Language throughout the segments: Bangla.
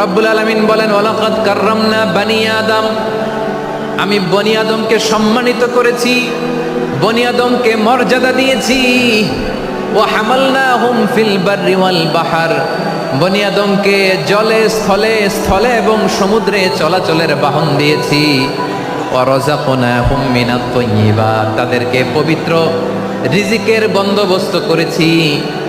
রব্বুল আলমিন বলেন ওলাকাদ কার্রামনা বানি আদম। আমি বনি আদমকে সম্মানিত করেছি, বনি আদমকে মর্যাদা দিয়েছি। ও হামালনা হুম ফিল বাররি ওয়াল বাহার। বনি আদমকে জলে, স্থলে স্থলে এবং সমুদ্রে চলাচলের বাহন দিয়েছি। ও রজাকনা হুম মিনাত তাদেরকে পবিত্র রিজিকের বন্দোবস্ত করেছি।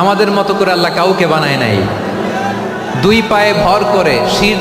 আমাদের মতো করে আল্লাহ কাউকে বানায় নাই। দুই পায়ে ভর করে শির